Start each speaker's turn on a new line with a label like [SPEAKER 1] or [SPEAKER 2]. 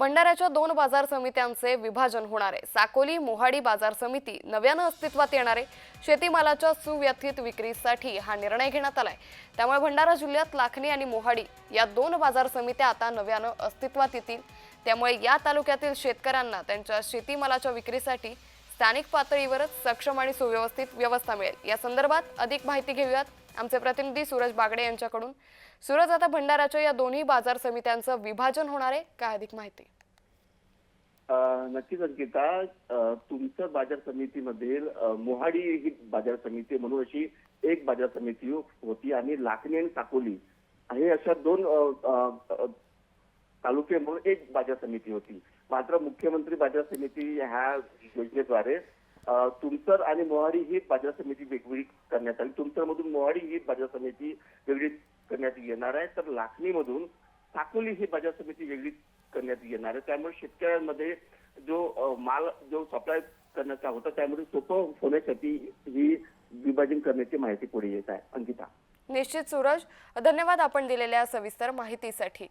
[SPEAKER 1] भंडाऱ्याच्या दोन बाजार समित्यांचे विभाजन होणार आहे. साकोली मोहाडी बाजार समिती नव्यानं अस्तित्वात येणार आहे. शेतीमालाच्या सुव्यथित विक्रीसाठी हा निर्णय घेण्यात आलाय. त्यामुळे भंडारा जिल्ह्यात लाखणी आणि मोहाडी या दोन बाजार समित्या आता नव्यानं अस्तित्वात येतील. त्यामुळे या तालुक्यातील शेतकऱ्यांना त्यांच्या शेतीमालाच्या विक्रीसाठी स्थानिक पातळीवरच सक्षम आणि सुव्यवस्थित व्यवस्था मिळेल. या संदर्भात अधिक माहिती घेऊयात आमचे प्रतिनिधी सूरज बागडे यांच्याकडून. सूरज आता भंडाराच्या या दोन्ही बाजार समित्यांचं विभाजन होणार आहे. काय अधिक माहिती?
[SPEAKER 2] नक्कीच अंकिता. तुमचं बाजार समितीमधील मोहाडी ही बाजार समिती म्हणून अशी एक बाजार समिती होती आणि लाखणी आणि साकोली हे अशा दोन तालुके म्हणून एक बाजार समिती होती. मात्र मुख्यमंत्री बाजार समिती ह्या योजनेद्वारे तुमसर आणि मोहाडी ही बाजार समिती वेगवेगळी करण्यात आली तुमसर मधून मोहाडी ही बाजार समिती वेगळी करण्यात येणार आहे. तर लाखणीमधून साकोली ही बाजार समिती वेगळी करण्यात येणार आहे. त्यामुळे शेतकऱ्यांमध्ये जो माल जो सप्लाय करण्याचा होता त्यामुळे सोपं होण्यासाठी ही विभाजन करण्याची माहिती पुढे येत आहे. अंकिता.
[SPEAKER 1] निश्चित सूरज धन्यवाद आपण दिलेल्या सविस्तर माहितीसाठी.